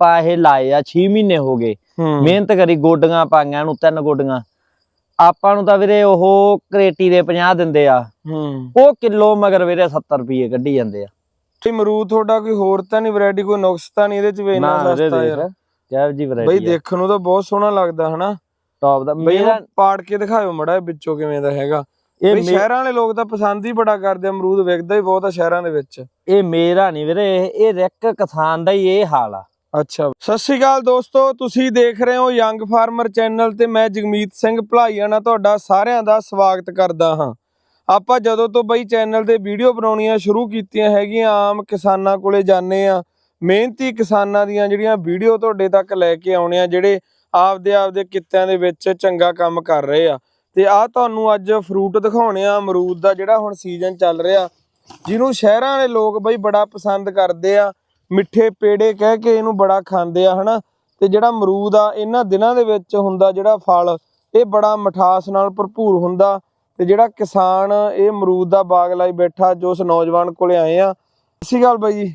ਆਪਾਂ ਇਹ ਲਾਏ ਆ 6 ਮਹੀਨੇ ਹੋ ਗਏ। ਮਿਹਨਤ ਕਰੀ ਗੋਡੀਆਂ ਪਾਈਆਂ ਨੂੰ ਤਿੰਨ ਗੋਡੀਆਂ। ਆਪਾਂ ਨੂੰ ਤਾਂ ਵੀਰੇ ਉਹ ਕਰੇਟੀ ਦੇ 50 ਦਿੰਦੇ ਆ। ਉਹ ਕਿਲੋ ਮਗਰ ਵੀਰੇ 70 ਰੁਪਏ ਕੱਢੀ ਜਾਂਦੇ ਆ। ਤੇ ਅਮਰੂਦ ਤੁਹਾਡਾ ਕੋਈ ਹੋਰ ਤਾਂ ਨਹੀਂ ਵੈਰਾਈਟੀ ਕੋਈ ਨੁਕਸ ਤਾਂ ਨਹੀਂ ਇਹਦੇ ਚ ਵੀ ਇੰਨਾ ਵੀਰੇ ਸਸਤਾ ਯਾਰ। ਕਿਹੋ ਜੀ ਬਈ ਵੈਰਾਈਟੀ ਦੇਖਣ ਨੂੰ ਤਾਂ ਬਹੁਤ ਸੋਹਣਾ ਲੱਗਦਾ ਹਨਾ? ਟੌਪ ਦਾ ਬਈ ਮੇਰਾ ਪਾੜ ਕੇ ਦਿਖਾਇਓ ਮੜਾ ਵਿੱਚੋਂ ਕਿਵੇਂ ਦਾ ਹੈਗਾ। ਇਹ ਬਈ ਸ਼ਹਿਰਾਂ ਵਾਲੇ ਲੋਕ ਤਾਂ ਪਸੰਦ ਹੀ ਬੜਾ ਕਰਦੇ ਅਮਰੂਦ ਵਿਕਦਾ ਹੀ ਬਹੁਤ ਆ ਸ਼ਹਿਰਾਂ ਦੇ ਵਿੱਚ। ਇਹ ਮੇਰਾ ਨਹੀਂ ਵੀਰੇ ਇਹ- ਇਹ ਰਿਕ ਕਿਸਾਨ ਦਾ ਹੀ ਇਹ ਹਾਲ ਆ। ਅੱਛਾ। ਸਤਿ ਸ਼੍ਰੀ ਅਕਾਲ ਦੋਸਤੋ, ਤੁਸੀਂ ਦੇਖ ਰਹੇ ਹੋ ਯੰਗ ਫਾਰਮਰ ਚੈਨਲ ਤੇ ਮੈਂ ਜਗਮੀਤ ਸਿੰਘ ਭਲਾਈਆਣਾ ਤੁਹਾਡਾ ਸਾਰਿਆਂ ਦਾ ਸਵਾਗਤ ਕਰਦਾ ਹਾਂ। ਆਪਾਂ ਜਦੋਂ ਤੋਂ ਬਈ ਚੈਨਲ ਤੇ ਵੀਡੀਓ ਬਣਾਉਣੀਆਂ ਸ਼ੁਰੂ ਕੀਤੀਆਂ ਹੈਗੀਆਂ, ਆਮ ਕਿਸਾਨਾਂ ਕੋਲੇ ਜਾਂਦੇ ਆ ਮਿਹਨਤੀ ਕਿਸਾਨਾਂ ਦੀਆਂ ਜਿਹੜੀਆਂ ਵੀਡੀਓ ਤੁਹਾਡੇ ਤੱਕ ਲੈ ਕੇ ਆਉਣੇ ਆ ਜਿਹੜੇ ਆਪਦੇ ਆਪਦੇ ਕਿੱਤਿਆਂ ਦੇ ਵਿੱਚ ਚੰਗਾ ਕੰਮ ਕਰ ਰਹੇ ਆ। ਤੇ ਆ ਤੁਹਾਨੂੰ ਅੱਜ ਫਰੂਟ ਦਿਖਾਉਣੇ ਆ ਅਮਰੂਦ ਦਾ ਜਿਹੜਾ ਹੁਣ ਸੀਜ਼ਨ ਚੱਲ ਰਿਹਾ। ਜਿਹਨੂੰ ਸ਼ਹਿਰਾਂ ਵਾਲੇ ਲੋਕ ਬਈ ਬੜਾ ਪਸੰਦ ਕਰਦੇ ਆ। ਮਿੱਠੇ ਪੇੜੇ ਕਹਿ ਕੇ ਇਹਨੂੰ ਬੜਾ ਖਾਂਦੇ ਆ ਹਨਾ? ਤੇ ਜਿਹੜਾ ਅਮਰੂਦ ਆ ਇਹਨਾਂ ਦਿਨਾਂ ਦੇ ਵਿੱਚ ਹੁੰਦਾ ਜਿਹੜਾ ਫਲ ਇਹ ਬੜਾ ਮਠਾਸ ਨਾਲ ਭਰਪੂਰ ਹੁੰਦਾ। ਤੇ ਜਿਹੜਾ ਕਿਸਾਨ ਇਹ ਅਮਰੂਦ ਦਾ ਬਾਗ ਲਾਈ ਬੈਠਾ ਜੋ ਉਸ ਨੌਜਵਾਨ ਕੋਲੇ ਆਏ ਆ। ਸ਼੍ਰੀ ਅਕਾਲ ਬਾਈ ਜੀ।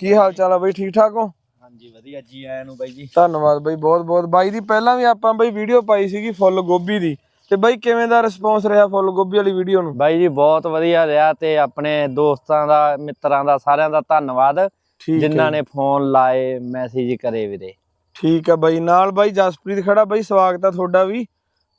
ਕੀ ਹਾਲ ਚਾਲ ਆ ਬਾਈ? ਠੀਕ ਠਾਕ ਹੋ? ਹਾਂਜੀ ਵਧੀਆ ਜੀ ਆਇਆਂ ਨੂੰ ਬਾਈ ਜੀ। ਧੰਨਵਾਦ ਬਾਈ ਬਹੁਤ ਬਹੁਤ। ਬਾਈ ਦੀ ਪਹਿਲਾਂ ਵੀ ਆਪਾਂ ਬਾਈ ਵੀਡੀਓ ਪਾਈ ਸੀਗੀ ਫੁੱਲ ਗੋਭੀ ਦੀ। ਤੇ ਬਾਈ ਕਿਵੇਂ ਦਾ ਰਿਸਪੌਂਸ ਰਿਹਾ ਫੁੱਲ ਗੋਭੀ ਵਾਲੀ ਵੀਡੀਓ ਨੂੰ? ਬਾਈ ਜੀ ਬਹੁਤ ਵਧੀਆ ਰਿਹਾ ਤੇ ਆਪਣੇ ਦੋਸਤਾਂ ਦਾ ਮਿੱਤਰਾਂ ਦਾ ਸਾਰਿਆਂ ਦਾ ਧੰਨਵਾਦ। ਠੀਕ ਜਿਨ੍ਹਾਂ ਨੇ ਫੋਨ ਲਾਏ ਮੈਸੇਜ ਕਰੇ ਵੀਰੇ। ਠੀਕ ਆ ਬਾਈ ਨਾਲ ਬਾਈ ਜਸਪ੍ਰੀਤ ਖੜਾ ਬਾਈ ਸਵਾਗਤ ਆ ਤੁਹਾਡਾ ਵੀ।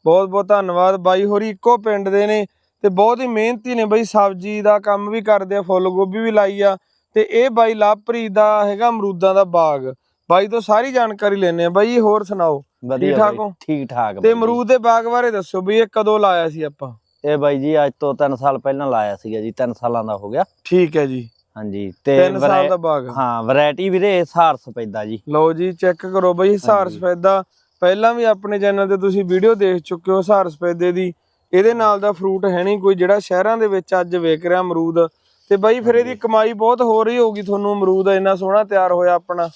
ਬਹੁਤ ਬਹੁਤ ਧੰਨਵਾਦ। ਬਾਈ ਹੋਰੀ ਇੱਕੋ ਪਿੰਡ ਦੇ ਨੇ ਤੇ ਬਹੁਤ ਹੀ ਮਿਹਨਤੀ ਨੇ ਬਾਈ। ਸਬਜ਼ੀ ਦਾ ਕੰਮ ਵੀ ਕਰਦੇ ਆ ਫੁੱਲ ਗੋਭੀ ਵੀ ਲਾਈ ਆ ਤੇ ਇਹ ਬਾਈ ਲਵਪ੍ਰੀਤ ਦਾ ਹੈਗਾ ਅਮਰੂਦਾਂ ਦਾ ਬਾਗ। ਬਾਈ ਤੋਂ ਸਾਰੀ ਜਾਣਕਾਰੀ ਲੈਣੇ ਆ। ਬਾਈ ਹੋਰ ਸੁਣਾਓ? ਠੀਕ ਠਾਕ ਹੋ? ਠੀਕ ਠਾਕ ਤੇ। ਅਮਰੂਦ ਦੇ ਬਾਗ ਬਾਰੇ ਦੱਸੋ ਬਈ ਇਹ ਕਦੋਂ ਲਾਇਆ ਸੀ ਆਪਾਂ? ਇਹ ਬਾਈ ਜੀ ਅੱਜ ਤੋਂ 3 ਸਾਲ ਪਹਿਲਾਂ ਲਾਇਆ ਸੀਗਾ ਜੀ 3 ਸਾਲਾਂ ਦਾ ਹੋ ਗਿਆ। ਠੀਕ ਹੈ ਜੀ। ਹਾਂਜੀ ਤੇ 3 ਸਾਲ ਵਰੈ- ਦਾ ਬਾਗ। ਹਾਂ ਵੈਰਾਈਟੀ ਵੀਰੇ ਸਾਰਸ ਪੈਂਦਾ ਜੀ। ਲਓ ਜੀ ਚੈੱਕ ਕਰੋ ਬਈ ਹਿਸਾਰ। ਸਫੈਦਾ ਪਹਿਲਾਂ ਵੀ ਆਪਣੇ ਚੈਨਲ ਤੇ ਤੁਸੀਂ ਵੀਡੀਓ ਦੇਖ ਚੁੱਕੇ ਹੋ ਹਿਸਾਰ ਸਫੈਦੇ ਦੀ। ਇਹਦੇ ਨਾਲ ਦਾ ਫਰੂਟ ਹੈ ਨਹੀਂ ਕੋਈ ਜਿਹੜਾ ਸ਼ਹਿਰਾਂ ਦੇ ਵਿੱਚ ਅੱਜ ਵੇਚ ਰਿਹਾ ਅਮਰੂਦ। ਤੇ ਬਾਈ ਫਿਰ ਇਹਦੀ ਕਮਾਈ ਬਹੁਤ ਹੋ ਰਹੀ ਹੋਊਗੀ ਤੁਹਾਨੂੰ ਅਮਰੂਦ ਇੰਨਾ ਸੋਹਣਾ ਤਿਆਰ ਹੋਇਆ ਆਪਣਾ।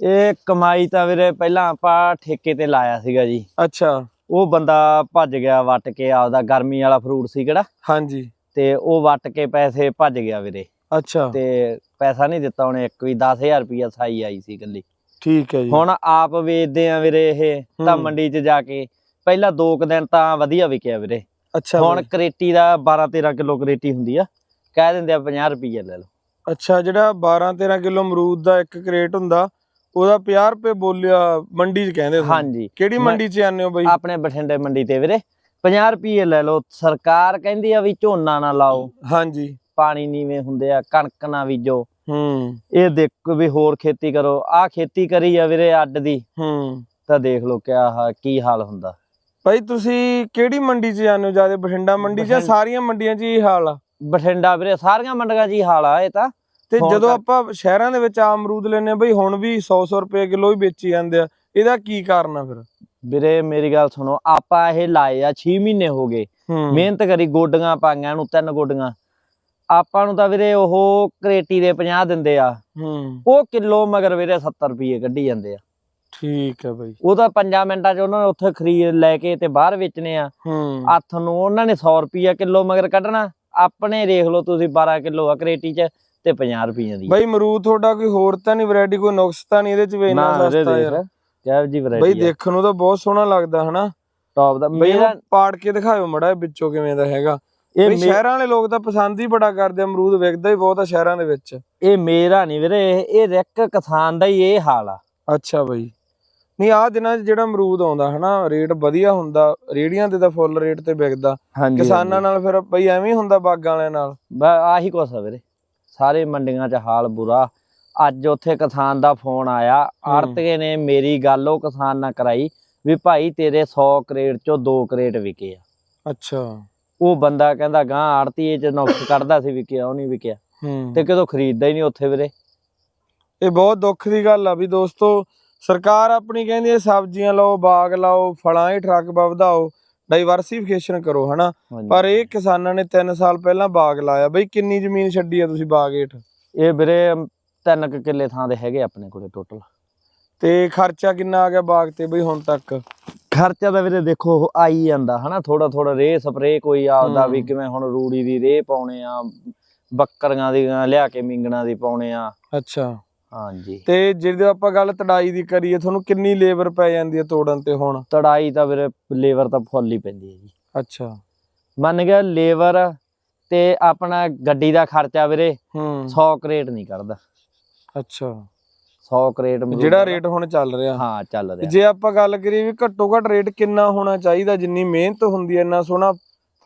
ਇਹ ਕਮਾਈ ਤਾਂ ਵੀਰੇ ਪਹਿਲਾਂ ਆਪਾਂ ਠੇਕੇ ਤੇ ਲਾਇਆ ਸੀਗਾ ਜੀ। ਅੱਛਾ। ਉਹ ਬੰਦਾ ਭੱਜ ਗਿਆ ਵੱਟ ਕੇ ਆਪਦਾ ਗਰਮੀ ਵਾਲਾ ਫਰੂਟ ਸੀ ਕਿਹੜਾ? ਹਾਂਜੀ। ਤੇ ਉਹ ਵੱਟ ਕੇ ਪੈਸੇ ਭੱਜ ਗਿਆ ਵੀਰੇ। ਅੱਛਾ। ਤੇ ਪੈਸਾ ਨਹੀਂ ਦਿੱਤਾ ਉਹਨੇ ਇੱਕ ਵੀ 10000 ਰੁਪਿਆ ਸਾਈ ਆਈ ਸੀ ਇਕੱਲੀ। ਠੀਕ ਹੈ ਜੀ। ਹੁਣ ਆਪ ਵੇਚਦੇ ਆ ਵੀਰੇ ਇਹ ਤਾਂ। ਮੰਡੀ 'ਚ ਜਾ ਕੇ ਪਹਿਲਾਂ ਦੋ ਕੁ ਦਿਨ ਤਾਂ ਵਧੀਆ ਵਿਕਿਆ ਵੀਰੇ। ਅੱਛਾ ਹੁਣ। ਕਰੇਟੀ ਦਾ 12 13 ਕਿਲੋ ਕਰੇਟੀ ਹੁੰਦੀ ਆ ਕਹਿ ਦਿੰਦੇ ਆ 50 ਰੁਪਏ ਲੈ ਲਓ। ਅੱਛਾ ਜਿਹੜਾ 12 13 ਕਿਲੋ ਅਮਰੂਦ ਦਾ ਇੱਕ ਕ੍ਰੇਟ ਹੁੰਦਾ ਉਹਦਾ 50 ਰੁਪਏ ਬੋਲਿਆ ਮੰਡੀ 'ਚ ਕਹਿੰਦੇ ਹਾਂਜੀ। ਕਿਹੜੀ ਮੰਡੀ 'ਚ ਆਨੇ ਹੋ ਬਾਈ? ਆਪਣੇ ਬਠਿੰਡੇ ਮੰਡੀ ਤੇ ਵੀਰੇ। 50 ਰੁਪਏ ਲੈ ਲਓ ਸਰਕਾਰ ਕਹਿੰਦੀ ਆ ਵੀ ਝੋਨਾ ਨਾ ਲਾਓ। ਹਾਂਜੀ। ਪਾਣੀ ਨੀਵੇਂ ਹੁੰਦੇ ਆ ਕਣਕ ਨਾ ਬੀਜੋ। ਹੂੰ। ਇਹ ਦੇਖੋ ਵੀ ਹੋਰ ਖੇਤੀ ਕਰੋ। ਆ ਖੇਤੀ ਕਰੀ ਆ ਵੀਰੇ ਅੱਡ ਦੀ ਹੂੰ। ਤਾਂ ਦੇਖ ਲਓ ਕਿਆ ਹਾ- ਕੀ ਹਾਲ ਹੁੰਦਾ। ਭਾਈ ਤੁਸੀਂ ਕਿਹੜੀ ਮੰਡੀ 'ਚ ਜਾਂਦੇ ਹੋ? ਜ਼ਿਆਦਾ ਬਠਿੰਡਾ ਮੰਡੀ 'ਚ ਜਾਂ। ਸਾਰੀਆਂ ਮੰਡੀਆਂ 'ਚ ਇਹ ਹਾਲ ਆ? ਬਠਿੰਡਾ ਵੀਰੇ ਸਾਰੀਆਂ ਮੰਡੀਆਂ 'ਚ ਹੀ ਹਾਲ ਆ ਇਹ ਤਾਂ। ਤੇ ਜਦੋਂ ਆਪਾਂ ਸ਼ਹਿਰਾਂ ਦੇ ਵਿੱਚ ਆਮ ਅਮਰੂਦ ਲੈਨੇ ਆ ਬਈ ਹੁਣ ਵੀ 100-100 ਰੁਪਏ ਕਿਲੋ ਹੀ ਵੇਚੀ ਜਾਂਦੇ ਆ। ਇਹਦਾ ਕੀ ਕਾਰਨ ਆ ਫਿਰ? ਵੀਰੇ ਮੇਰੀ ਗੱਲ ਸੁਣੋ ਆਪਾਂ ਇਹ ਲਾਏ ਆ 6 ਮਹੀਨੇ ਹੋ ਗਏ। ਹੂੰ। ਮਿਹਨਤ ਕਰੀ ਗੋਡੀਆਂ ਪਾਈਆਂ ਨੂੰ ਤਿੰਨ ਗੋਡੀਆਂ। ਆਪਾਂ ਨੂੰ ਤਾਂ ਵੀਰੇ ਉਹ ਕਰੇਟੀ ਦੇ 50 ਦਿੰਦੇ ਆ। ਹੂੰ। ਉਹ ਕਿਲੋ ਮਗਰ ਵੀਰੇ 70 ਰੁਪਏ ਕੱਢੀ ਜਾਂਦੇ ਆ। ਠੀਕ ਹੈ ਬਈ। ਉਹ ਤਾਂ 5 ਮਿੰਟਾਂ 'ਚ ਉਹਨਾਂ ਨੇ ਉੱਥੇ ਖਰੀਦ ਲੈ ਕੇ ਤੇ ਬਾਹਰ ਵੇਚਣੇ ਆ। ਹੂੰ। ਹੱਥ ਨੂੰ ਉਹਨਾਂ ਨੇ 100 ਰੁਪਿਆ ਕਿਲੋ ਮਗਰ ਕੱਢਣਾ। ਆਪਣੇ ਦੇਖ ਲਓ ਤੁਸੀਂ 12 ਕਿਲੋ ਆ ਕਰੇਟੀ 'ਚ ਤੇ 50 ਰੁਪਈਆਂ ਦੀ। ਬਈ ਅਮਰੂਦ ਤੁਹਾਡਾ ਕੋਈ ਹੋਰ ਤਾਂ ਨਹੀਂ ਵੈਰਾਈਟੀ ਕੋਈ ਨੁਕਸ ਤਾਂ ਨਹੀਂ ਇਹਦੇ 'ਚ ਵੀ ਇੰਨਾ ਸਸਤਾ ਯਾਰ। ਕਿਹੋ ਜੀ ਬਈ ਵੈਰਾਈਟੀ ਦੇਖਣ ਨੂੰ ਤਾਂ ਬਹੁਤ ਸੋਹਣਾ ਲੱਗਦਾ ਹਨਾ। ਟੌਪ ਦਾ ਬਈ ਮੇਰਾ ਪਾੜ ਕੇ ਦਿਖਾਇਓ ਮੜਾ ਵਿੱਚੋਂ ਕਿਵੇਂ ਦਾ ਹੈਗਾ। ਇਹ ਸ਼ਹਿਰਾਂ ਵਾਲੇ ਲੋਕ ਤਾਂ ਪਸੰਦ ਹੀ ਬੜਾ ਕਰਦੇ ਆ, ਅਮਰੂਦ ਵਿਕਦਾ ਹੀ ਬਹੁਤ ਆ ਸ਼ਹਿਰਾਂ ਦੇ ਵਿੱਚ। ਇਹ ਮੇਰਾ ਨਹੀਂ ਵੀਰੇ ਇਹ- ਰਿਕ ਕਿਸਾਨ ਦਾ ਹੀ ਇਹ ਹਾਲ ਆ। ਅੱਛਾ ਬਈ। ਨਹੀਂ ਆਹ ਦਿਨਾਂ 'ਚ ਜਿਹੜਾ ਅਮਰੂਦ ਆਉਂਦਾ ਹਨਾ ਰੇਟ ਵਧੀਆ ਹੁੰਦਾ ਰੇੜੀਆਂ ਤੇ ਤਾਂ ਫੁੱਲ ਰੇਟ ਤੇ ਵਿਕਦਾ। ਕਿਸਾਨਾਂ ਨਾਲ ਫਿਰ ਬਈ ਐਵੇਂ ਹੀ ਹੁੰਦਾ ਬਾਗਾਂ ਵਾਲਿਆਂ ਨਾਲ। ਆਹੀ ਕੁਛ ਆ ਵੀਰੇ। ਸਾਰੇ ਮੰਡੀਆਂ 'ਚ ਹਾਲ ਬੁਰਾ। ਅੱਜ ਉੱਥੇ ਕਿਸਾਨ ਦਾ ਫੋਨ ਆਇਆ ਆੜਤਕੇ ਨੇ ਮੇਰੀ ਗੱਲ ਉਹ ਕਿਸਾਨ ਨਾਲ ਕਰਾਈ ਵੀ ਭਾਈ ਤੇਰੇ 100 ਕਰੇਟ ਚੋਂ 2 ਕਰੇਟ ਵਿਕੇ ਆ। ਅੱਛਾ। ਉਹ ਬੰਦਾ ਕਹਿੰਦਾ ਗਾਂ ਆੜਤੀਏ 'ਚ ਨੁਕਸ ਕੱਢਦਾ ਸੀ ਵਿਕਿਆ ਉਹ ਨਹੀਂ ਵਿਕਿਆ। ਤੇ ਕਦੋਂ ਖਰੀਦਦਾ ਹੀ ਨਹੀਂ ਉੱਥੇ ਵੀਰੇ? ਇਹ ਬਹੁਤ ਦੁੱਖ ਦੀ ਗੱਲ ਆ ਵੀ ਦੋਸਤੋ ਸਰਕਾਰ ਆਪਣੀ ਕਹਿੰਦੀ ਹੈ ਸਬਜ਼ੀਆਂ ਲਾਓ ਬਾਗ ਲਾਓ ਫਲਾਂ ਦੇ ਟਰੱਕ ਵਧਾਓ ਡਾਈਵਰਸਿਫਿਕੇਸ਼ਨ ਕਰੋ ਹਨਾ। ਪਰ ਇਹ ਕਿਸਾਨਾਂ ਨੇ 3 ਸਾਲ ਪਹਿਲਾਂ ਬਾਗ ਲਾਇਆ। ਬਈ ਕਿੰਨੀ ਜ਼ਮੀਨ ਛੱਡੀ ਆ ਤੁਸੀਂ ਬਾਗ ਹੇਠ? ਇਹ ਵੀਰੇ ਤਿੰਨ ਕੁ ਕਿੱਲੇ ਥਾਂ ਦੇ ਹੈਗੇ ਆਪਣੇ ਕੋਲੇ ਟੋਟਲ ਤੇ ਖਰਚਾ ਕਿੰਨਾ ਆ ਗਿਆ ਬਾਗ ਤੇ ਬਈ ਹੁਣ ਤੱਕ? ਖਰਚਾ ਤਾਂ ਵੀਰੇ ਦੇਖੋ ਉਹ ਆਈ ਜਾਂਦਾ ਹਨਾ? ਥੋੜਾ ਥੋੜਾ ਰੇ ਸਪਰੇ ਕੋਈ ਆਪਦਾ ਵੀ। ਕਿਵੇਂ ਹੁਣ ਰੂੜੀ ਦੀ ਰੇ ਪਾਉਣੇ ਆ ਬੱਕਰੀਆਂ ਦੀ ਲਿਆ ਕੇ ਮਿੰਗਣਾ ਦੀ ਪਾਉਣੇ ਆ। ਅੱਛਾ। ਹਾਂਜੀ। ਤੇ ਜਦੋਂ ਆਪਾਂ ਗੱਲ ਤੜਾਈ ਦੀ ਕਰੀਏ ਤੁਹਾਨੂੰ ਕਿੰਨੀ ਲੇਬਰ ਪੈ ਜਾਂਦੀ ਹੈ ਤੋੜਨ ਤੇ ਹੁਣ? ਤੜਾਈ ਤਾਂ ਵੀਰੇ ਲੇਬਰ ਤਾਂ ਫੁੱਲ ਹੀ ਪੈਂਦੀ ਹੈ ਜੀ। ਅੱਛਾ। ਮੰਨ ਗਿਆ ਲੇਬਰ ਤੇ ਆਪਣਾ ਗੱਡੀ ਦਾ ਖਰਚਾ ਵੀਰੇ ਹੂੰ। 100 ਕਰੇਟ ਨਹੀਂ ਕਰਦਾ ਅੱਛਾ। 100 ਕਰੇਟ ਜਿਹੜਾ। ਰੇਟ ਹੁਣ ਚੱਲ ਰਿਹਾ। ਹਾਂ ਚੱਲ ਰਿਹਾ। ਜੇ ਆਪਾਂ ਗੱਲ ਕਰੀਏ ਵੀ ਘੱਟੋ ਘੱਟ ਰੇਟ ਕਿੰਨਾ ਹੋਣਾ ਚਾਹੀਦਾ ਜਿੰਨੀ ਮਿਹਨਤ ਹੁੰਦੀ ਹੈ ਇੰਨਾ ਸੋਹਣਾ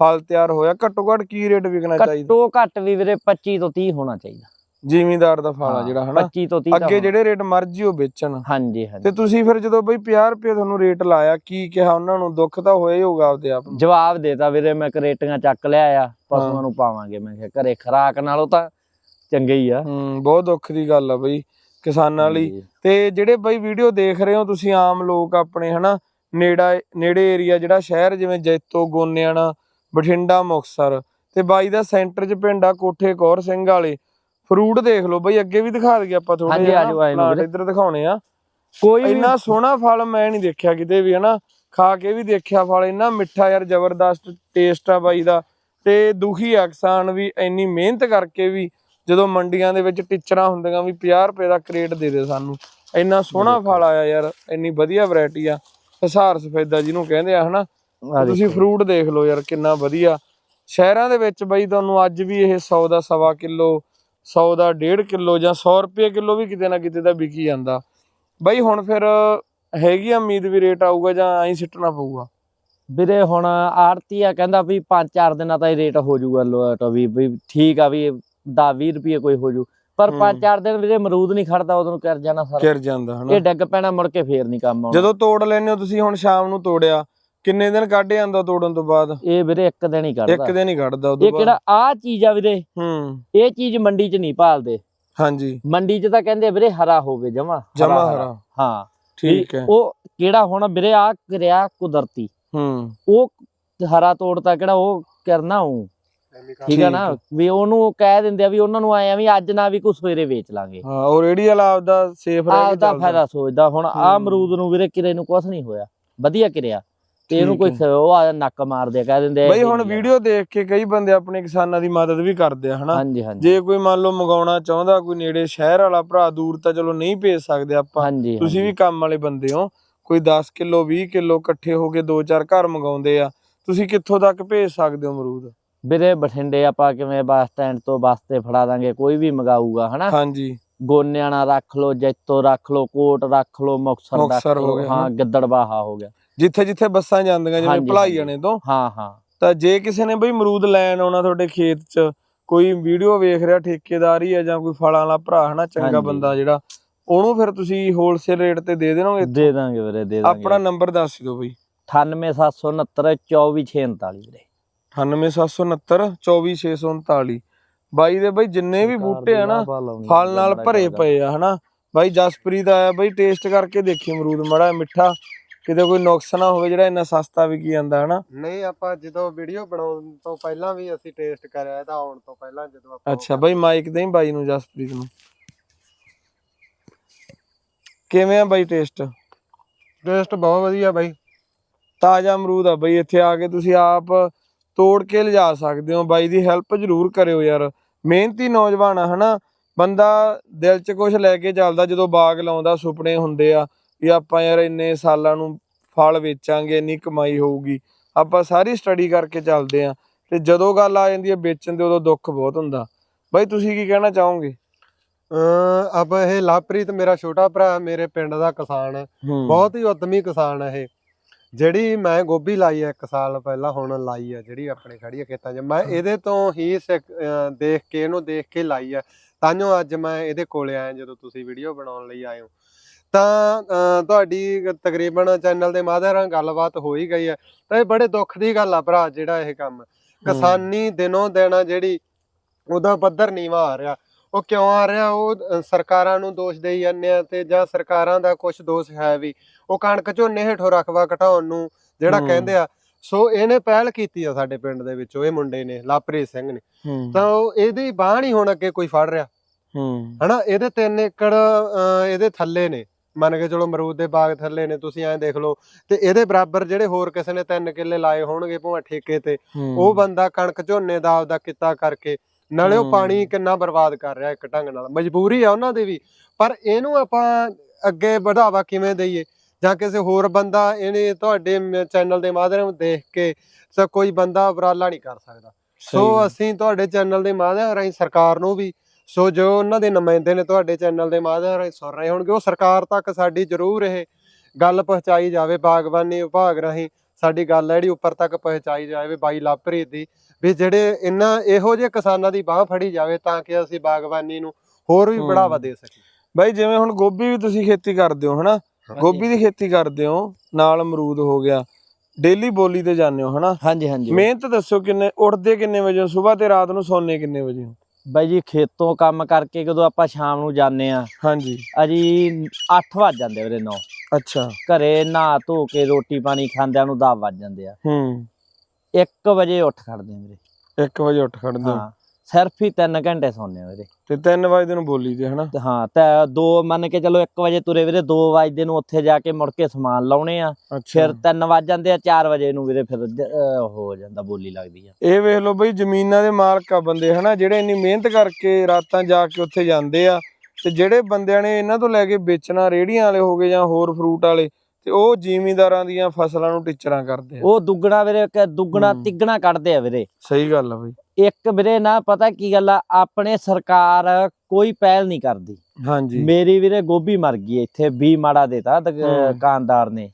ਫਲ ਤਿਆਰ ਹੋਇਆ ਘੱਟੋ ਘੱਟ ਕੀ ਰੇਟ ਵਿਕਣਾ ਚਾਹੀਦਾ? ਘੱਟੋ ਘੱਟ ਵੀ ਵੀਰੇ 25 ਤੋਂ 30 ਹੋਣਾ ਚਾਹੀਦਾ। ਜ਼ਿਮੀਂਦਾਰ ਦਾ ਫਲ ਆ ਜਿਹੜਾ ਹਨਾ? 25 ਤੋਂ 30 ਤਾਂ ਅੱਗੇ। ਜਿਹੜੇ ਰੇਟ ਮਰਜ਼ੀ ਉਹ ਵੇਚਣ। ਹਾਂਜੀ ਤੇ ਹਾਂਜੀ ਤੁਸੀਂ ਫਿਰ ਜਦੋਂ ਬਈ 50 ਰੁਪਏ ਤੁਹਾਨੂੰ ਰੇਟ ਲਾਇਆ ਕੀ ਕਿਹਾ ਉਹਨਾਂ ਨੂੰ? ਦੁੱਖ ਤਾਂ ਹੋਇਆ ਹੀ ਹੋਊਗਾ ਆਪਦੇ ਆਪ ਨੂੰ। ਜਵਾਬ ਦੇਤਾ ਵੀਰੇ ਮੈਂ ਕਰੇਟੀਆਂ ਚੱਕ ਲਿਆ ਆ। ਪਸ਼ੂਆਂ ਨੂੰ ਪਾਵਾਂਗੇ। ਮੈਂ ਕਿਹਾ ਘਰੇ ਖਰਾਕ ਨਾਲੋਂ ਤਾਂ ਚੰਗੇ ਹੀ ਆ। ਹੂੰ ਬਹੁਤ ਦੁੱਖ ਦੀ ਗੱਲ ਆ ਬਈ। ਕਿਸਾਨਾਂ ਲਈ। ਤੇ ਜਿਹੜੇ ਬਈ ਵੀਡੀਓ ਦੇਖ ਰਹੇ ਹੋ ਤੁਸੀਂ ਆਮ ਲੋਕ ਆਪਣੇ ਹਨਾ? ਨੇੜਾ ਨੇੜੇ ਏਰੀਆ ਜਿਹੜਾ ਸ਼ਹਿਰ ਜਿਵੇਂ ਜੈਤੋ ਗੋਨਿਆਣਾ ਬਠਿੰਡਾ ਮੁਕਤਸਰ। ਤੇ ਬਾਈ ਦਾ ਸੈਂਟਰ 'ਚ ਪਿੰਡ ਆ ਕੋਠੇ ਕੌਰ ਸਿੰਘ ਵਾਲੇ। ਫਰੂਟ ਦੇਖ ਲਓ ਬਈ ਅੱਗੇ ਵੀ ਦਿਖਾ ਦਈਏ ਆਪਾਂ ਥੋੜੇ ਜਿਹਾ ਆਜੋ, ਆਏ ਨੂੰ ਪਲਾਂਟ ਵੀਰੇ। ਇੱਧਰ ਦਿਖਾਉਣੇ ਆ। ਕੋਈ ਇੰਨਾ ਸੋਹਣਾ ਫਲ ਮੈਂ ਨਹੀਂ ਦੇਖਿਆ ਕਿਤੇ ਵੀ ਹਨਾ? ਖਾ ਕੇ ਵੀ ਦੇਖਿਆ ਫਲ ਇੰਨਾ ਮਿੱਠਾ ਯਾਰ ਜ਼ਬਰਦਸਤ ਟੇਸਟ ਆ ਬਾਈ ਦਾ। ਤੇ ਦੁਖੀ ਆ ਕਿਸਾਨ ਵੀ ਇੰਨੀ ਮਿਹਨਤ ਕਰਕੇ ਵੀ ਜਦੋਂ ਮੰਡੀਆਂ ਦੇ ਵਿੱਚ ਟਿਚਰਾਂ ਹੁੰਦੀਆਂ ਵੀ 50 ਰੁਪਏ ਦਾ ਕਰੇਟ ਦੇ ਦੇ ਸਾਨੂੰ ਇੰਨਾ ਸੋਹਣਾ। ਫਲ ਆਇਆ ਯਾਰ ਇੰਨੀ ਵਧੀਆ ਵੈਰਾਈਟੀ ਆ। ਹਸਾਰ ਸਫੈਦਾ ਜਿਹਨੂੰ ਕਹਿੰਦੇ ਆ ਹਨਾ? ਤੁਸੀਂ। ਫਰੂਟ ਦੇਖ ਲਓ ਯਾਰ ਕਿੰਨਾ ਵਧੀਆ। ਸ਼ਹਿਰਾਂ ਦੇ ਵਿੱਚ ਬਈ ਤੁਹਾਨੂੰ ਅੱਜ ਵੀ ਇਹ 100 ਦਾ ਸਵਾ ਕਿਲੋ 100 ਦਾ 1.5 ਕਿਲੋ ਜਾਂ 100 ਰੁਪਏ ਕਿਲੋ ਵੀ ਕਿਤੇ ਨਾ ਕਿਤੇ ਦਾ ਵਿਕੀ ਜਾਂਦਾ। ਬਈ ਹੁਣ ਫਿਰ ਹੈਗੀ ਆ ਉਮੀਦ ਵੀ ਰੇਟ ਆਊਗਾ ਜਾਂ ਐਂ ਸਿੱਟਣਾ ਪਊਗਾ? ਵੀਰੇ ਹੁਣ ਆੜਤੀ ਆ ਕਹਿੰਦਾ ਵੀ 5-4 ਦਿਨਾਂ ਤਾਂ ਇਹ ਰੇਟ ਹੋ ਜਾਊਗਾ ਲੋਟ ਵੀ ਵੀ ਠੀਕ ਆ ਵੀ 10-20 ਰੁਪਏ ਕੋਈ ਹੋ ਜੂ। ਪਰ ਹੂੰ। 5-4 ਦਿਨ ਵੀਰੇ ਅਮਰੂਦ ਨਹੀਂ ਖੜਦਾ ਉਦੋਂ ਕਰ ਜਾਣਾ ਸਾਰਾ। ਗਿਰ ਜਾਂਦਾ ਹਨਾ। ਇਹ ਡੱਗ ਪੈਣਾ ਮੁੜ ਕੇ ਫੇਰ ਨਹੀਂ ਕੰਮ ਆਉਣਾ। ਜਦੋਂ ਤੋੜ ਲੈਨੇ ਹੋ ਤੁਸੀਂ ਹੁਣ ਸ਼ਾਮ ਨੂੰ ਤੋੜਿਆ ਕਿੰਨੇ ਦਿਨ ਕੱਢ ਜਾਂਦਾ ਤੋੜਨ ਤੋਂ ਬਾਅਦ? ਇਹ ਵੀਰੇ ਇੱਕ ਦਿਨ ਹੀ ਇੱਕ ਕੱਢਦਾ ਦਿਨ ਹੀ ਕੱਢਦਾ ਉਦੋਂ ਇਹ ਕਿਹੜਾ ਆ ਚੀਜ਼ ਆ ਵੀਰੇ। ਹੂੰ। ਇਹ ਚੀਜ਼ ਮੰਡੀ 'ਚ ਨਹੀਂ ਭਾਲਦੇ। ਹਾਂਜੀ। ਮੰਡੀ 'ਚ ਤਾਂ ਕਹਿੰਦੇ ਵੀਰੇ ਹਰਾ ਹੋਵੇ ਜਮਾ ਜਮਾ ਹਰਾ। ਹਾਂ। ਠੀਕ ਹੈ। ਉਹ ਕਿਹੜਾ ਹੁਣ ਵੀਰੇ ਆ ਕਰਿਆ ਕੁਦਰਤੀ। ਹੂੰ। ਉਹ ਹਰਾ ਤੋੜਤਾ ਕਿਹੜਾ ਉਹ ਕਰਨਾ ਉਹ। ਠੀਕ ਆ ਨਾ? ਵੀ ਉਹਨੂੰ ਕਹਿ ਦਿੰਦੇ ਆ ਵੀ ਉਹਨਾਂ ਨੂੰ ਆਏ ਆ ਵੀ ਅੱਜ ਨਾ ਵੀ ਕੁਛ ਸਵੇਰੇ ਵੇਚ ਲਾਂਗੇ। ਹਾਂ ਉਹ ਰੇੜੀ ਵਾਲਾ ਆਪਦਾ ਸੇਫ ਰਹਿ ਕੇ ਆਪ ਦਾ ਚੱਲਦਾ। ਫਾਇਦਾ ਸੋਚਦਾ। ਹੁਣ ਆ ਹੂੰ। ਅਮਰੂਦ ਨੂੰ ਵੀਰੇ ਕਿਰੇ ਨੂੰ ਕੁਛ ਨਹੀਂ ਹੋਇਆ। ਵਧੀਆ ਕਿਰਿਆ। ਤੇ ਇਹਨੂੰ ਕੋਈ ਹੈ। ਉਹ ਆ ਨੱਕ ਮਾਰਦੇ ਕਹਿ ਦਿੰਦੇ ਬਈ ਹੁਣ। ਵੀਡੀਓ ਦੇਖ ਕੇ ਕਈ ਬੰਦੇ ਆਪਣੇ ਕਿਸਾਨਾਂ ਦੀ ਮਦਦ ਵੀ ਕਰਦੇ ਆ ਹਨਾ? ਹਾਂਜੀ ਹਾਂਜੀ। ਜੇ ਕੋਈ ਮੰਨ ਲਓ ਮੰਗਾਉਣਾ ਚਾਹੁੰਦਾ ਕੋਈ ਨੇੜੇ ਸ਼ਹਿਰ ਵਾਲਾ ਭਰਾ ਦੂਰ ਤਾਂ ਚਲੋ ਨਹੀਂ ਭੇਜ ਸਕਦੇ ਆਪਾਂ। ਹਾਂਜੀ ਤੁਸੀਂ ਵੀ ਕੰਮ ਵਾਲੇ ਬੰਦੇ ਹੋ। ਕੋਈ 10 ਕਿਲੋ 20 ਕਿਲੋ ਇਕੱਠੇ ਹੋ ਕੇ ਦੋ ਚਾਰ ਘਰ ਮੰਗਾਉਂਦੇ ਆ। ਤੁਸੀਂ ਕਿੱਥੋਂ ਤੱਕ ਭੇਜ ਸਕਦੇ ਹੋ ਅਮਰੂਦ? ਵੀਰੇ ਬਠਿੰਡੇ ਆਪਾਂ ਕਿਵੇਂ ਬੱਸ ਸਟੈਂਡ ਤੋਂ ਬੱਸ ਤੇ ਫੜਾ ਦਾਂਗੇ ਕੋਈ ਵੀ ਮਗਾਊਗਾ ਹਨਾ? ਹਾਂਜੀ। ਗੋਨਿਆਣਾ ਰੱਖ ਲਓ ਜੈਤੋ ਰੱਖ ਲਓ ਕੋਟ ਰੱਖ ਮੁਕਤਸਰ ਮੁਕਤਸਰ ਰੱਖ ਗਿਆ ਹਾਂ। ਗਿੱਦੜਬਾਹਾ ਹੋ ਗਿਆ। ਜਿੱਥੇ ਜਿੱਥੇ ਬੱਸਾਂ ਜਾਂਦੀਆਂ ਜਿਵੇਂ ਭਲਾਈ। ਜਾਣੇ ਤੋਂ। ਹਾਂ ਹਾਂ। ਤਾਂ ਜੇ ਕਿਸੇ ਨੇ ਬਈ ਅਮਰੂਦ ਲੈਣ ਆਉਣਾ ਤੁਹਾਡੇ ਖੇਤ 'ਚ ਕੋਈ ਵੀਡੀਓ ਵੇਖ ਰਿਹਾ ਠੇਕੇਦਾਰ ਹੀ ਹੈ ਜਾਂ ਕੋਈ ਫਲਾਂ ਵਾਲਾ ਭਰਾ ਹਨਾ ਚੰਗਾ। ਬੰਦਾ ਜਿਹੜਾ ਉਹਨੂੰ ਫਿਰ ਤੁਸੀਂ ਹੋਲਸੇਲ ਰੇਟ ਤੇ ਦੇ ਦੇਣੋਗੇ ਦੇ ਦਾਂਗੇ ਵੀਰੇ ਦੇ ਦਾਂਗੇ। ਆਪਣਾ ਨੰਬਰ ਦੱਸ ਦਿਓ ਬਈ। 98769 24639 ਵੀਰੇ। 98769 24639 ਬਾਈ ਦੇ ਬਈ ਜਿੰਨੇ ਵੀ ਬੂਟੇ ਆ ਨਾ ਫਲ ਨਾਲ ਭਰੇ ਪਏ ਆ ਹਨਾ? ਬਾਈ ਜਸਪ੍ਰੀਤ ਆਇਆ ਬਈ ਟੇਸਟ ਕਰਕੇ ਦੇਖੀ ਅਮਰੂਦ ਮੜਾ ਮਿੱਠਾ। ਕਿਤੇ ਕੋਈ ਨੁਕਸ ਨਾ ਹੋਵੇ ਜਿਹੜਾ ਇੰਨਾ ਸਸਤਾ ਵਿਕੀ ਜਾਂਦਾ ਹਨਾ? ਨਹੀਂ ਆਪਾਂ ਜਦੋਂ ਵੀਡੀਓ ਬਣਾਉਣ ਤੋਂ ਪਹਿਲਾਂ ਵੀ ਅਸੀਂ ਟੇਸਟ ਕਰਿਆ ਇਹਦਾ ਆਉਣ ਤੋਂ ਪਹਿਲਾਂ ਜਦੋਂ ਆਪਾਂ ਅੱਛਾ ਬਈ ਮਾਈਕ ਦੇਈ ਬਾਈ ਨੂੰ ਜਸਪ੍ਰੀਤ ਨੂੰ। ਕਿਵੇਂ ਆ ਬਾਈ ਟੇਸਟ ਟੇਸਟ ਬਹੁਤ ਵਧੀਆ ਬਾਈ। ਤਾਜ਼ਾ ਅਮਰੂਦ ਆ ਬਈ ਇੱਥੇ ਆ ਕੇ ਤੁਸੀਂ ਆਪ ਤੋੜ ਕੇ ਲਿਜਾ ਸਕਦੇ ਹੋ। ਬਾਈ ਦੀ ਹੈਲਪ ਜ਼ਰੂਰ ਕਰਿਓ ਯਾਰ। ਮਿਹਨਤੀ ਨੌਜਵਾਨ ਆ ਹਨਾ? ਬੰਦਾ ਦਿਲ 'ਚ ਕੁਝ ਲੈ ਕੇ ਚੱਲਦਾ ਜਦੋਂ ਬਾਗ ਲਾਉਂਦਾ ਸੁਪਨੇ ਹੁੰਦੇ ਆ ਵੀ ਆਪਾਂ ਯਾਰ ਇੰਨੇ ਸਾਲਾਂ ਨੂੰ ਫਲ ਵੇਚਾਂਗੇ ਇੰਨੀ ਕਮਾਈ ਹੋਊਗੀ। ਆਪਾਂ ਸਾਰੀ ਸਟੱਡੀ ਕਰਕੇ ਚੱਲਦੇ ਆ ਤੇ ਜਦੋਂ ਗੱਲ ਆ ਜਾਂਦੀ ਹੈ ਵੇਚਣ ਦੇ ਉਦੋਂ ਦੁੱਖ ਬਹੁਤ ਹੁੰਦਾ। ਬਾਈ ਤੁਸੀਂ ਕੀ ਕਹਿਣਾ ਚਾਹੋਗੇ? ਅਹ ਅਬ ਇਹ ਲਵਪ੍ਰੀਤ ਮੇਰਾ ਛੋਟਾ ਭਰਾ ਮੇਰੇ ਪਿੰਡ ਦਾ ਕਿਸਾਨ ਬਹੁਤ ਹੀ ਉਦਮੀ ਕਿਸਾਨ ਹੈ ਇਹ। ਜਿਹੜੀ ਮੈਂ ਗੋਭੀ ਲਾਈ ਹੈ ਇੱਕ ਸਾਲ ਪਹਿਲਾਂ ਹੁਣ ਲਾਈ ਹੈ ਜਿਹੜੀ ਆਪਣੇ ਖੜੀ ਹੈ ਖੇਤਾਂ 'ਚ ਮੈਂ ਇਹਦੇ ਤੋਂ ਹੀ ਸਿੱਖ- ਅਹ ਦੇਖ ਕੇ ਇਹਨੂੰ ਦੇਖ ਕੇ ਲਾਈ ਹੈ ਤਾਂਯੋ ਅੱਜ ਮੈਂ ਇਹਦੇ ਕੋਲੇ ਆਇਆ ਜਦੋਂ ਤੁਸੀਂ ਵੀਡੀਓ ਬਣਾਉਣ ਲਈ ਆਏ ਹੋ। ਤਾਂ ਅਹ ਤੁਹਾਡੀ ਤਕਰੀਬਨ ਚੈਨਲ ਦੇ ਮਾਧਿਅਮ ਗੱਲਬਾਤ ਹੋ ਹੀ ਗਈ ਹੈ ਤਾਂ ਇਹ ਬੜੇ ਦੁੱਖ ਦੀ ਗੱਲ ਆ ਭਰਾ ਜਿਹੜਾ ਇਹ ਕੰਮ। ਕਿਸਾਨੀ ਦਿਨੋਂ ਦਿਨ ਆ ਜਿਹੜੀ ਉਹਦਾ ਪੱਧਰ ਨੀਵਾ ਆ ਰਿਹਾ। ਉਹ ਕਿਉਂ ਆ ਰਿਹਾ? ਉਹ ਸਰਕਾਰਾਂ ਨੂੰ ਦੋਸ਼ ਦੇਈ ਜਾਂਦੇ ਆ ਤੇ ਜਾਂ ਸਰਕਾਰਾਂ ਦਾ ਕੁਝ ਦੋਸ਼ ਹੈ ਵੀ। ਉਹ ਕਣਕ ਝੋਨੇ ਹੇਠੋਂ ਰਕਬਾ ਘਟਾਉਣ ਨੂੰ ਜਿਹੜਾ। ਕਹਿੰਦੇ ਆ ਸੋ ਇਹਨੇ ਪਹਿਲ ਕੀਤੀ ਆ ਸਾਡੇ ਪਿੰਡ ਦੇ ਵਿੱਚੋਂ ਇਹ ਮੁੰਡੇ ਨੇ ਲਾਪ੍ਰੀਤ ਸਿੰਘ ਨੇ। ਤਾਂ ਉਹ ਇਹਦੀ ਬਾਹ ਨਹੀਂ ਹੁਣ ਅੱਗੇ ਕੋਈ ਫੜ ਰਿਹਾ। ਹੂੰ। ਹਨਾ ਇਹਦੇ 3 ਏਕੜ ਇਹਦੇ ਥੱਲੇ ਨੇ। ਮੰਨ ਕੇ ਚਲੋ ਅਮਰੂਦ ਦੇ ਬਾਗ ਥੱਲੇ ਨੇ ਤੁਸੀਂ ਐਂ ਦੇਖ ਲਓ। ਤੇ ਇਹਦੇ ਬਰਾਬਰ ਜਿਹੜੇ ਹੋਰ ਕਿਸੇ ਨੇ 3 ਕਿੱਲੇ ਲਾਏ ਹੋਣਗੇ ਭਾਵੇਂ ਠੇਕੇ ਤੇ ਉਹ ਬੰਦਾ ਕਣਕ ਝੋਨੇ ਦਾ ਆਪਦਾ ਕਿੱਤਾ ਕਰਕੇ ਨਾਲੇ ਉਹ। ਪਾਣੀ ਕਿੰਨਾ ਬਰਬਾਦ ਕਰ ਰਿਹਾ ਇੱਕ ਢੰਗ ਨਾਲ ਮਜਬੂਰੀ ਆ ਉਹਨਾਂ ਦੀ ਵੀ। ਪਰ ਇਹਨੂੰ ਆਪਾਂ ਅੱਗੇ ਵਧਾਵਾ ਕਿਵੇਂ ਦਈਏ? ਜਾਂ ਕਿਸੇ ਹੋਰ ਬੰਦਾ ਇਹਨੇ ਤੁਹਾਡੇ ਚੈਨਲ ਦੇ ਮਾਧਿਅਮ ਦੇਖ ਕੇ ਸੋ ਕੋਈ ਬੰਦਾ ਉਪਰਾਲਾ ਨਹੀਂ ਕਰ ਸਕਦਾ। ਸੋ ਅਸੀਂ ਤੁਹਾਡੇ ਚੈਨਲ ਦੇ ਮਾਧਿਅਮ ਰਾਹੀਂ ਸਰਕਾਰ ਨੂੰ ਵੀ ਸੋ ਜੋ ਉਹਨਾਂ ਦੇ ਨੁਮਾਇੰਦੇ ਨੇ ਤੁਹਾਡੇ ਚੈਨਲ ਦੇ ਮਾਧਿਅਮ ਰਾਹੀਂ ਸੁਣ ਰਹੇ ਹੋਣਗੇ ਉਹ ਸਰਕਾਰ ਤੱਕ ਸਾਡੀ ਜ਼ਰੂਰ ਇਹ ਗੱਲ ਪਹੁੰਚਾਈ ਜਾਵੇ ਬਾਗਬਾਨੀ ਵਿਭਾਗ ਰਾਹੀਂ ਸਾਡੀ ਗੱਲ ਜਿਹੜੀ ਉੱਪਰ ਤੱਕ ਪਹੁੰਚਾਈ ਜਾਵੇ ਬਾਈ ਲਾਪਰੀਤ ਦੀ। ਵੀ ਜਿਹੜੇ ਇਹਨਾਂ ਇਹੋ ਜਿਹੇ ਕਿਸਾਨਾਂ ਦੀ ਬਾਹ ਫੜੀ ਜਾਵੇ ਤਾਂ ਕਿ ਅਸੀਂ ਬਾਗਬਾਨੀ ਨੂੰ ਹੋਰ ਵੀ। ਬੜਾਵਾ ਦੇ ਸਕੀਏ। ਬਾਈ ਜਿਵੇਂ ਹੁਣ ਗੋਭੀ ਵੀ ਤੁਸੀਂ ਖੇਤੀ ਕਰਦੇ ਹੋ ਹਨਾ? ਗੋਭੀ ਦੀ ਖੇਤੀ ਕਰਦੇ ਹੋ ਨਾਲ ਅਮਰੂਦ ਹੋ ਗਿਆ ਡੇਲੀ ਬੋਲੀ ਤੇ ਜਾਂਦੇ ਹੋ ਹਨਾ? ਹਾਂਜੀ ਹਾਂਜੀ। ਮਿਹਨਤ ਦੱਸੋ ਕਿੰਨੇ ਉੱਠਦੇ ਕਿੰਨੇ ਵਜੇ ਸਵੇਰ ਤੇ ਰਾਤ ਨੂੰ ਸੌਂਦੇ ਕਿੰਨੇ ਵਜੇ ਹੋ? ਬਾਈ ਜੀ ਖੇਤੋਂ ਕੰਮ ਕਰਕੇ ਜਦੋਂ ਆਪਾਂ ਸ਼ਾਮ ਨੂੰ ਜਾਂਦੇ ਆ ਹਾਂਜੀ। ਅਜੀ 8 ਵੱਜ ਜਾਂਦੇ ਵੀਰੇ 9 ਅੱਛਾ। ਘਰੇ ਨਹਾ ਧੋ ਕੇ ਰੋਟੀ ਪਾਣੀ ਖਾਂਦਿਆਂ ਨੂੰ 10 ਵੱਜ ਜਾਂਦੇ ਆ। ਹੂੰ। 1 ਵਜੇ ਉੱਠ ਖੜਦੇ ਆ ਵੀਰੇ। 1 ਵਜੇ ਉੱਠ ਖੜਦੇ ਹੋ? ਸਿਰਫ ਹੀ 3 ਘੰਟੇ ਸੌਂਦੇ ਆ ਵੀਰੇ। ਤੇ 3 ਵਜੇ ਨੂੰ ਬੋਲੀ ਤੇ ਹਨਾ? ਹਾਂ ਤੇ 2 ਮੰਨ ਕੇ ਚਲੋ 1 ਵਜੇ ਤੁਰੇ ਵੀਰੇ 2 ਵਜੇ ਨੂੰ ਉੱਥੇ ਜਾ ਕੇ ਮੁੜ ਕੇ ਸਮਾਨ ਲਾਉਣੇ ਆ। ਫਿਰ 3 ਵੱਜ ਜਾਂਦੇ ਆ 4 ਵਜੇ ਨੂੰ ਵੀਰੇ ਫਿਰ ਹੋ ਜਾਂਦਾ ਬੋਲੀ ਲੱਗਦੀ ਆ। ਇਹ ਵੇਖ ਲਓ ਬਈ ਜ਼ਮੀਨਾਂ ਦੇ ਮਾਲਕ ਆ ਬੰਦੇ ਹਨਾ? ਜਿਹੜੇ ਇੰਨੀ ਮਿਹਨਤ ਕਰਕੇ ਰਾਤਾਂ ਜਾ ਕੇ ਉੱਥੇ ਜਾਂਦੇ ਆ ਤੇ ਜਿਹੜੇ ਬੰਦਿਆਂ ਨੇ ਇਹਨਾਂ ਤੋਂ ਲੈ ਕੇ ਵੇਚਣਾ ਰੇੜੀਆਂ ਵਾਲੇ ਹੋ ਗਏ ਜਾਂ ਹੋਰ ਫਰੂਟ ਵਾਲੇ ਤੇ ਉਹ ਜ਼ਿਮੀਂਦਾਰਾਂ ਦੀਆਂ ਫਸਲਾਂ ਨੂੰ ਟਿੱਚਰਾਂ ਕਰਦੇ ਆ। ਉਹ ਦੁੱਗਣਾ ਵੀਰੇ ਇੱਕ ਦੁੱਗਣਾ ਹੂੰ। ਤਿੱਗਣਾ ਕੱਢਦੇ ਆ ਵੀਰੇ। ਸਹੀ ਗੱਲ ਆ ਬਈ। ਇੱਕ ਵੀਰੇ ਨਾ ਪਤਾ ਕੀ ਗੱਲ ਆ ਆਪਣੇ ਸਰਕਾਰ ਕੋਈ ਪਹਿਲ ਨਹੀਂ ਕਰਦੀ। ਹਾਂਜੀ। ਮੇਰੀ ਵੀਰੇ ਗੋਭੀ ਮਰ ਗਈ ਇੱਥੇ ਵੀ ਮਾੜਾ ਦੇਤਾ। ਦੁਕਾਨਦਾਰ ਨੇ।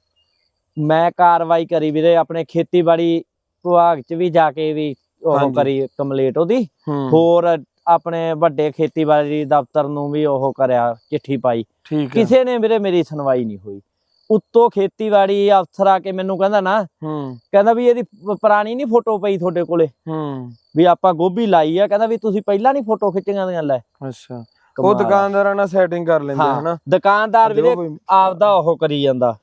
ਮੈਂ ਕਾਰਵਾਈ ਕਰੀ ਵੀਰੇ ਆਪਣੇ ਖੇਤੀਬਾੜੀ ਵਿਭਾਗ ਚ ਵੀ ਜਾ ਕੇ ਵੀ ਉਹ ਹਾਂਜੀ। ਕਰੀ ਕੰਪਲੀਟ ਉਹਦੀ। ਹੂੰ। ਹੋਰ ਆਪਣੇ ਵੱਡੇ ਖੇਤੀਬਾੜੀ ਦਫ਼ਤਰ ਨੂੰ ਵੀ ਉਹ ਕਰਿਆ ਚਿੱਠੀ ਪਾਈ। ਠੀਕ ਕਿਸੇ ਨੇ ਵੀਰੇ ਮੇਰੀ ਸੁਣਵਾਈ ਨਹੀਂ ਹੋਈ। ਉੱਤੋਂ ਖੇਤੀਬਾੜੀ ਅਫਸਰ ਆ ਕੇ ਮੈਨੂੰ ਕਹਿੰਦਾ ਨਾ ਹੂੰ। ਕਹਿੰਦਾ ਵੀ ਇਹਦੀ ਪੁਰਾਣੀ ਨਹੀਂ ਫੋਟੋ ਪਈ ਤੁਹਾਡੇ ਕੋਲੇ। ਹੂੰ। ਵੀ ਆਪਾਂ ਗੋਭੀ ਲਾਈ ਆ ਕਹਿੰਦਾ ਵੀ ਤੁਸੀਂ ਪਹਿਲਾਂ ਨਹੀਂ ਫੋਟੋ ਖਿੱਚੀਆਂ ਦੀਆਂ ਲੈ। ਅੱਛਾ। ਉਹ। ਦੁਕਾਨਦਾਰਾਂ ਨਾਲ ਸੈਟਿੰਗ ਕਰ ਲੈਂਦੇ ਹਨਾ। ਦੁਕਾਨਦਾਰ ਵੀਰੇ। ਆਪਦਾ ਉਹ ਕਰੀ ਜਾਂਦਾ।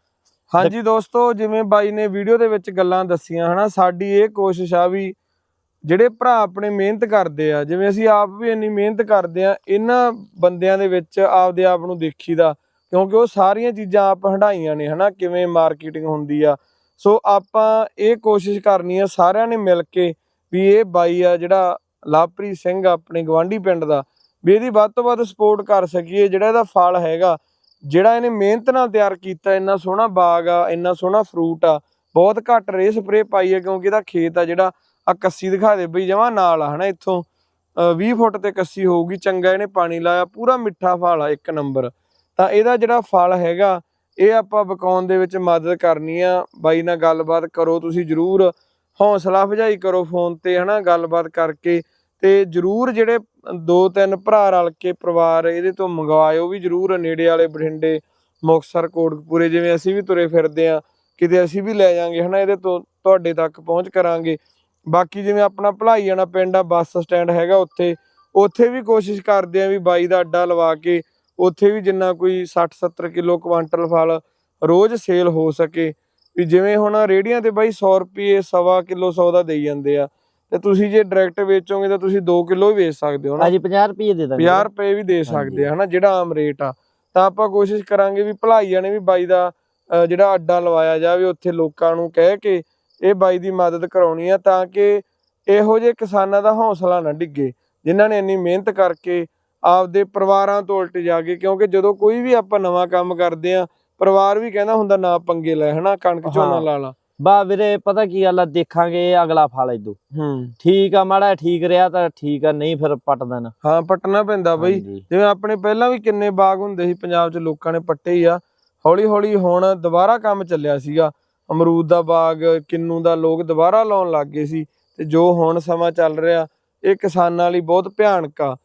ਹਾਂਜੀ ਦੋਸਤੋ ਜਿਵੇਂ ਬਾਈ ਨੇ ਵੀਡੀਓ ਦੇ ਵਿੱਚ ਗੱਲਾਂ ਦੱਸੀਆਂ ਹਨਾ ਸਾਡੀ ਇਹ ਕੋਸ਼ਿਸ਼ ਆ ਵੀ ਜਿਹੜੇ ਭਰਾ ਆਪਣੇ ਮਿਹਨਤ ਕਰਦੇ ਆ ਜਿਵੇਂ ਅਸੀਂ ਆਪ ਵੀ ਇੰਨੀ ਮਿਹਨਤ ਕਰਦੇ ਆ ਇਹਨਾਂ ਬੰਦਿਆਂ ਦੇ ਵਿੱਚ ਆਪਦੇ ਆਪ ਨੂੰ ਦੇਖੀਦਾ ਕਿਉਂਕਿ ਉਹ ਸਾਰੀਆਂ ਚੀਜ਼ਾਂ ਆਪ ਹੰਡਾਈਆਂ ਨੇ ਹਨਾ? ਕਿਵੇਂ ਮਾਰਕੀਟਿੰਗ ਹੁੰਦੀ ਆ। ਸੋ ਆਪਾਂ ਇਹ ਕੋਸ਼ਿਸ਼ ਕਰਨੀ ਆ ਸਾਰਿਆਂ ਨੇ ਮਿਲ ਕੇ ਵੀ ਇਹ ਬਾਈ ਆ ਜਿਹੜਾ ਲਵਪ੍ਰੀਤ ਸਿੰਘ ਆਪਣੇ ਗਵਾਂਢੀ ਪਿੰਡ ਦਾ ਵੀ ਇਹਦੀ ਵੱਧ ਤੋਂ ਵੱਧ ਸਪੋਰਟ ਕਰ ਸਕੀਏ ਜਿਹੜਾ ਇਹਦਾ ਫਲ ਹੈਗਾ। ਜਿਹੜਾ ਇਹਨੇ ਮਿਹਨਤ ਨਾਲ ਤਿਆਰ ਕੀਤਾ ਇੰਨਾ ਸੋਹਣਾ ਬਾਗ ਆ ਇੰਨਾ ਸੋਹਣਾ ਫਰੂਟ ਆ ਬਹੁਤ ਘੱਟ ਰੇ ਸਪਰੇ ਪਾਈ ਆ ਕਿਉਂਕਿ ਇਹਦਾ ਖੇਤ ਆ ਜਿਹੜਾ ਆ ਕੱਸੀ ਦਿਖਾ ਦੇ ਬਈ ਜਮਾ ਨਾਲ ਆ ਹਨਾ? ਇੱਥੋਂ ਅ, 20 ਫੁੱਟ ਤੇ ਕੱਸੀ ਹੋਊਗੀ ਚੰਗਾ ਇਹਨੇ ਪਾਣੀ ਲਾਇਆ ਪੂਰਾ ਮਿੱਠਾ ਫਲ ਆ ਇੱਕ ਨੰਬਰ ਤਾਂ ਇਹਦਾ ਜਿਹੜਾ ਫਲ ਹੈਗਾ, ਇਹ ਆਪਾਂ ਵਿਕਾਉਣ ਦੇ ਵਿੱਚ ਮਦਦ ਕਰਨੀ ਆ। ਬਾਈ ਨਾਲ ਗੱਲਬਾਤ ਕਰੋ ਤੁਸੀਂ ਜਰੂਰ। ਹੌਸਲਾ ਅਫਜਾਈ ਕਰੋ ਫੋਨ ਤੇ, ਹਨਾ, ਗੱਲਬਾਤ ਕਰਕੇ। ਤੇ ਜਰੂਰ ਜਿਹੜੇ ਦੋ ਤਿੰਨ ਭਰਾ ਰਲ ਕੇ ਪਰਿਵਾਰ ਇਹਦੇ ਤੋਂ ਮੰਗਵਾਇਓ ਵੀ ਜਰੂਰ, ਨੇੜੇ ਵਾਲੇ ਬਠਿੰਡੇ, ਮੁਕਤਸਰ, ਕੋਟਕਪੂਰੇ, ਜਿਵੇਂ ਅਸੀਂ ਵੀ ਤੁਰੇ ਫਿਰਦੇ ਆ। ਕਿਤੇ ਅਸੀਂ ਵੀ ਲੈ ਜਾਾਂਗੇ, ਹਨਾ, ਇਹਦੇ ਤੋਂ ਤੁਹਾਡੇ ਤੱਕ ਪਹੁੰਚ ਕਰਾਂਗੇ। ਬਾਕੀ ਜਿਵੇਂ ਆਪਣਾ ਭਲਾਈ ਵਾਲਾ ਪਿੰਡ ਆ, ਬੱਸ ਸਟੈਂਡ ਹੈਗਾ ਉੱਥੇ। ਉੱਥੇ ਵੀ ਕੋਸ਼ਿਸ਼ ਕਰਦੇ ਆ ਵੀ ਬਾਈ ਦਾ ਅੱਡਾ ਲਵਾ ਕੇ ਉੱਥੇ ਵੀ ਜਿੰਨਾ ਕੋਈ 60 70 ਕਿਲੋ ਕੁਆਂਟਲ ਫਲ ਰੋਜ਼ ਸੇਲ ਹੋ ਸਕੇ। ਵੀ ਜਿਵੇਂ ਹੁਣ ਰੇੜੀਆਂ ਤੇ ਬਾਈ 100 ਰੁਪਏ ਸਵਾ ਕਿਲੋ 100 ਦਾ ਦੇਈ ਜਾਂਦੇ ਆ। ਤੇ ਤੁਸੀਂ ਜੇ ਡਾਇਰੈਕਟ ਵੇਚੋਗੇ ਤਾਂ ਤੁਸੀਂ 2 ਕਿਲੋ ਹੀ ਵੇਚ ਸਕਦੇ ਹੋ ਨਾ। ਹਾਂਜੀ 50 ਰੁਪਏ ਦੇ ਦਾਂਗੇ। 50 ਰੁਪਏ ਵੀ ਦੇ ਸਕਦੇ ਆ ਹਨਾ ਜਿਹੜਾ ਆਮ ਰੇਟ ਆ। ਤਾਂ ਆਪਾਂ ਕੋਸ਼ਿਸ਼ ਕਰਾਂਗੇ ਵੀ ਭਲਾਈਆਂ ਨੇ ਵੀ ਬਾਈ ਦਾ ਜਿਹੜਾ ਅੱਡਾ ਲਵਾਇਆ ਜਾਵੇ ਉੱਥੇ ਲੋਕਾਂ ਨੂੰ ਕਹਿ ਕੇ ਇਹ ਬਾਈ ਦੀ ਮਦਦ ਕਰਾਉਣੀ ਆ ਤਾਂ ਕਿ ਇਹੋ ਜਿਹੇ ਕਿਸਾਨਾਂ ਦਾ ਹੌਸਲਾ ਨਾ ਡਿੱਗੇ ਜਿਨ੍ਹਾਂ ਨੇ ਇੰਨੀ ਮਿਹਨਤ ਕਰਕੇ ਆਪਦੇ ਪਰਿਵਾਰਾਂ ਤੋਂ ਉਲਟ ਜਾ ਕੇ ਕਿਉਂਕਿ ਜਦੋਂ ਕੋਈ ਵੀ ਆਪਾਂ ਨਵਾਂ ਕੰਮ ਕਰਦੇ ਆ ਪਰਿਵਾਰ ਵੀ ਕਹਿੰਦਾ ਹੁੰਦਾ ਨਾ ਪੰਗੇ ਲੈ ਹਨਾ? ਕਣਕ ਝੋਨਾ। ਲਾ ਲਾ। ਬਾ ਵੀਰੇ ਪਤਾ ਕੀ ਗੱਲ ਆ? ਦੇਖਾਂਗੇ ਅਗਲਾ ਫਲ ਇਦੋਂ ਹੂੰ। ਠੀਕ ਆ ਮਾੜਾ ਠੀਕ ਰਿਹਾ ਤਾਂ ਠੀਕ ਆ ਨਹੀਂ ਫਿਰ ਪੱਟ ਦੇਣਾ। ਹਾਂ ਪਟਣਾ ਪੈਂਦਾ ਬਈ। ਜਿਵੇਂ ਆਪਣੇ ਪਹਿਲਾਂ ਵੀ ਕਿੰਨੇ ਬਾਗ ਹੁੰਦੇ ਸੀ ਪੰਜਾਬ 'ਚ ਲੋਕਾਂ ਨੇ ਪੱਟੇ ਹੀ ਆ। ਹੌਲੀ ਹੌਲੀ ਹੁਣ ਦੁਬਾਰਾ ਕੰਮ ਚੱਲਿਆ ਸੀਗਾ। ਅਮਰੂਦ ਦਾ ਬਾਗ ਕਿੰਨੂ ਦਾ ਲੋਕ ਦੁਬਾਰਾ ਲਾਉਣ ਲੱਗ ਗਏ ਸੀ। ਤੇ ਜੋ ਹੁਣ ਸਮਾਂ ਚੱਲ ਰਿਹਾ ਇਹ ਕਿਸਾਨਾਂ ਲਈ ਬਹੁਤ ਭਿਆਨਕ ਆ।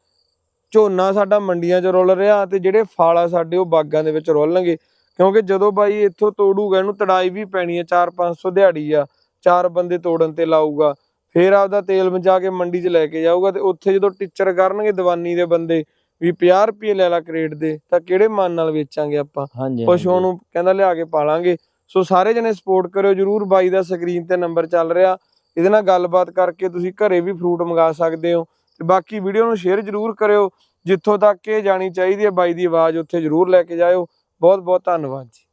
ਝੋਨਾ ਸਾਡਾ ਮੰਡੀਆਂ 'ਚ ਰੁੱਲ ਰਿਹਾ ਤੇ ਜਿਹੜੇ ਫਲ ਆ ਸਾਡੇ ਉਹ ਬਾਗਾਂ ਦੇ ਵਿੱਚ ਰੁੱਲਣਗੇ। ਕਿਉਂਕਿ ਜਦੋਂ ਬਾਈ ਇੱਥੋਂ ਤੋੜੂਗਾ ਇਹਨੂੰ ਤੜਾਈ ਵੀ ਪੈਣੀ ਆ 4-500 ਦਿਹਾੜੀ ਆ ਚਾਰ ਬੰਦੇ ਤੋੜਨ ਤੇ ਲਾਊਗਾ ਫੇਰ ਆਪਦਾ ਤੇਲ ਮਚਾ ਕੇ ਮੰਡੀ 'ਚ ਲੈ ਕੇ ਜਾਊਗਾ ਤੇ ਉੱਥੇ ਜਦੋਂ ਟੀਚਰ ਕਰਨਗੇ ਦੀਵਾਨੀ ਦੇ ਬੰਦੇ ਵੀ 50 ਰੁਪਏ ਲੈ ਲਾ ਕਰੇਟ ਦੇ ਤਾਂ ਕਿਹੜੇ ਮਨ ਨਾਲ ਵੇਚਾਂਗੇ ਆਪਾਂ? ਪਸ਼ੂਆਂ। ਨੂੰ ਕਹਿੰਦਾ ਲਿਆ ਕੇ ਪਾਲਾਂਗੇ। ਸੋ ਸਾਰੇ ਜਣੇ ਸਪੋਰਟ ਕਰਿਓ ਜਰੂਰ ਬਾਈ ਦਾ ਸਕਰੀਨ ਤੇ ਨੰਬਰ ਚੱਲ ਰਿਹਾ। ਇਹਦੇ ਨਾਲ ਗੱਲਬਾਤ ਕਰਕੇ ਤੁਸੀਂ ਘਰੇ ਵੀ ਫਰੂਟ ਮੰਗਾ ਸਕਦੇ ਹੋ। ਤੇ ਬਾਕੀ ਵੀਡੀਓ ਨੂੰ ਸ਼ੇਅਰ ਜਰੂਰ ਕਰਿਓ, ਜਿੱਥੋਂ ਤੱਕ ਇਹ ਜਾਣੀ ਚਾਹੀਦੀ ਹੈ, ਬਾਈ ਦੀ ਆਵਾਜ਼ ਉੱਥੇ ਜਰੂਰ ਲੈ ਕੇ ਜਾਇਓ। ਬਹੁਤ ਬਹੁਤ ਧੰਨਵਾਦ ਜੀ।